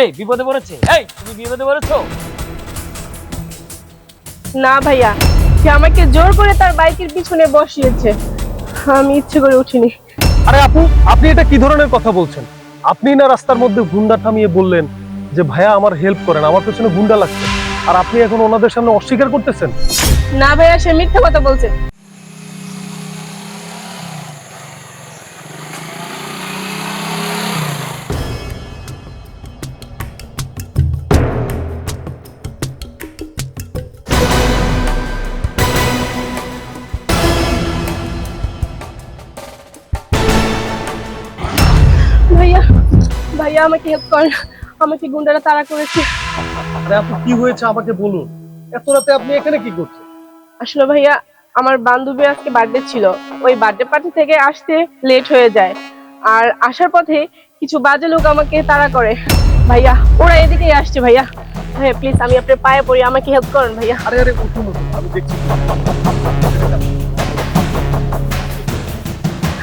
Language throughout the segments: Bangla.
এই বিপদে পড়েছে। এই তুমি বিপদে পড়েছো? না ভাইয়া সে আমাকে জোর করে তার বাইকের পিছনে বসিয়েছে। আমি ইচ্ছে করে উঠিনি। আরে আপু আপনি এটা কি ধরনের কথা বলছেন? আপনি না রাস্তার মধ্যে গুন্ডা থামিয়ে বললেন যে ভাইয়া আমার হেল্প করেন আমার পেছনে গুন্ডা লাগছে। আর আপনি এখন ওনাদের সামনে অস্বীকার করতেছেন? না ভাইয়া সে মিথ্যা কথা বলছে। ভাইয়া ভাইয়া আমাকে হেল্প করেন। আমাকে গুন্ডারা তাড়া করেছে। কি হয়েছে আমাকে বলুন? এত রাতে আপনি এখানে কি করছেন? আসলে ভাইয়া আমার বান্ধবীর আজকে বার্থডে ছিল। ওই বার্থডে পার্টি থেকে আসতে লেট হয়ে যায়। আর আসার পথে কিছু বাজে লোক আমাকে তাড়া করে। ভাইয়া ওরা এদিকেই আসছে ভাইয়া। ভাইয়া প্লিজ আমি আপনার পায়ে পড়ি আমাকে হেল্প করেন ভাইয়া। আরে আরে উঠুন উঠুন, আমি দেখছি।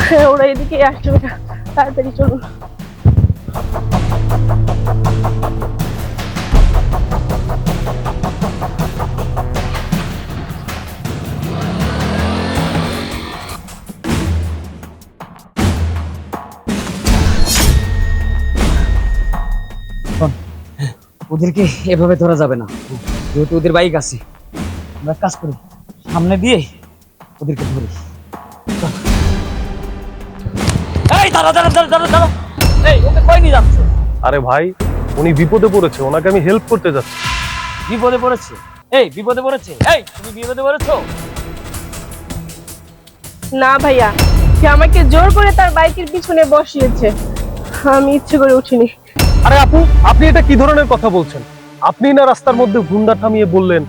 হ্যাঁ, ওরা এদিকেই আসছে ভাইয়া। তাড়াতাড়ি চলুন। ওদেরকে এভাবে ধরা যাবে না? যেহেতু ওদের বাইক আছে, আমরা কাজ করি, সামনে দিয়ে ওদেরকে ধরি। এই দাঁড়া দাঁড়া দাঁড়া দাঁড়া দাঁড়া এই, ওকে কই নিয়ে যাচ্ছ? আরে ভাই উনি বিপদে পড়েছে ওনাকে আমি হেল্প করতে যাচ্ছি। বিপদে পড়েছে? এই বিপদে পড়েছে? এই তুমি বিপদে পড়েছো? না ভাইয়া সে আমাকে জোর করে তার বাইকের পিছনে বসিয়েছে। আমি ইচ্ছে করে উঠিনি। আরে আপু আপনি এটা কি ধরনের কথা বলছেন? আপনি না রাস্তার মধ্যে গুন্ডা থামিয়ে বললেন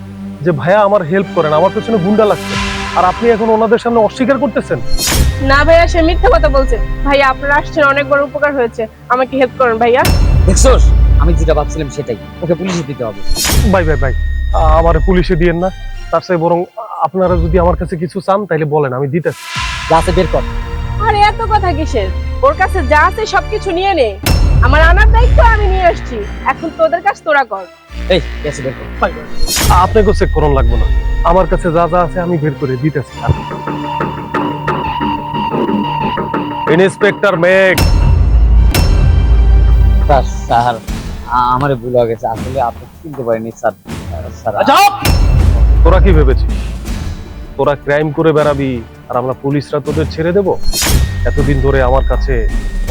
যে ভাইয়া আমার হেল্প করেন আমার পেছনে গুন্ডা লাগছে। আর আপনি এখন ওনাদের সামনে অস্বীকার করতেছেন? না ভাইয়া সে মিথ্যা কথা বলছে। ভাইয়া আপনারা আসছেন অনেক বড় উপকার হয়েছে। আমাকে হেল্প করেন ভাইয়া। দেখছোস? আমি যেটা ভাবছিলাম সেটাই। ওকে পুলিশে দিতে হবে। ভাই ভাই ভাই আমার পুলিশে দিয়েন না। তার চেয়ে বরং আপনারা যদি আমার কাছে কিছু চান তাহলে বলেন আমি দিতে যাতে বের কর। আরে এত কথা কিসের? ওর কাছে যা আছে সবকিছু নিয়ে নে। আমার আনার দায়িত্ব আমি এখন তোদের কাজ তোরা কর। এই গেছে বের কর আপনাকেও চেক করুন লাগবে না। আমার কাছে যা যা আছে আমি বের করে দিতেছি। ইন্সপেক্টর মেঘ। স্যার স্যার আমার ভুল হয়ে গেছে। আসলে আপনি চিনতে পারিনি স্যার। স্যার তোরা কি ভেবেছিস? তোরা ক্রাইম করে বেড়াবি আর আমরা পুলিশরা তোদের ছেড়ে দেব? এতদিন ধরে আমার কাছে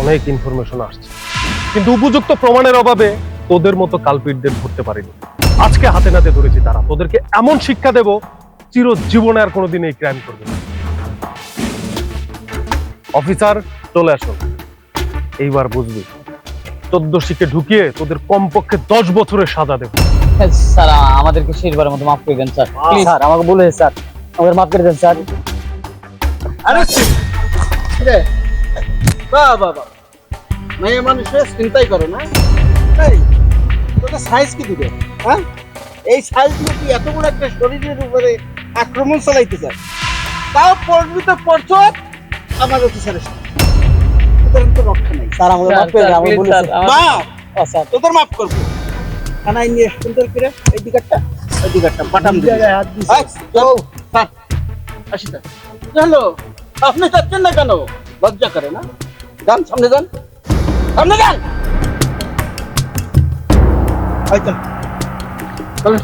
অনেক ইনফরমেশন আসছে। কিন্তু উপযুক্ত প্রমাণের অভাবে তোদের মতো কালপিটদের ধরতে পারিনি। আজকে হাতে নাতে ধরেছি তারা। তোদেরকে এমন শিক্ষা দেব চির জীবনে আর কোনোদিন এই ক্রাইম করবে না। অফিসার চলে আসো। এইবার বুঝবি চোদ্দশিকে ঢুকিয়ে তোদের কমপক্ষে দশ বছরের সাজা দেবো। স্যার আমাদেরকে শেষবারের মতো মাফ করে দেন স্যার। প্লিজ স্যার আমাকে বলে স্যার। আমাদের মাফ করে দেন স্যার। আরে বাহ বাহ মেয়ে মানুষের চিন্তাই করে না। এই তোকে সাইজ কি দিবে হ্যাঁ? এই সাইজ দিয়ে তুই এত বড় একটা শরীরের উপরে আক্রমণ চালাইতে চাস তাও পড়বি তো পড়ছ আমার অফিসারের সাথে তোদের তো রক্ষা নেই। স্যার আমাদের মাফ করে আমাকে বলে মাপ স্যার তোদের মাফ করব। থানায় নিয়ে সুন্দর করে এই দিকারটা ওই দিকারটা পাঠাম দিবি। এই, যাও, থাক। আসি তা। জানো আপনি যাচ্ছেন না কেন? লজ্জা করে না? যান সামনে যান। সামনে যান! এই তো। চলো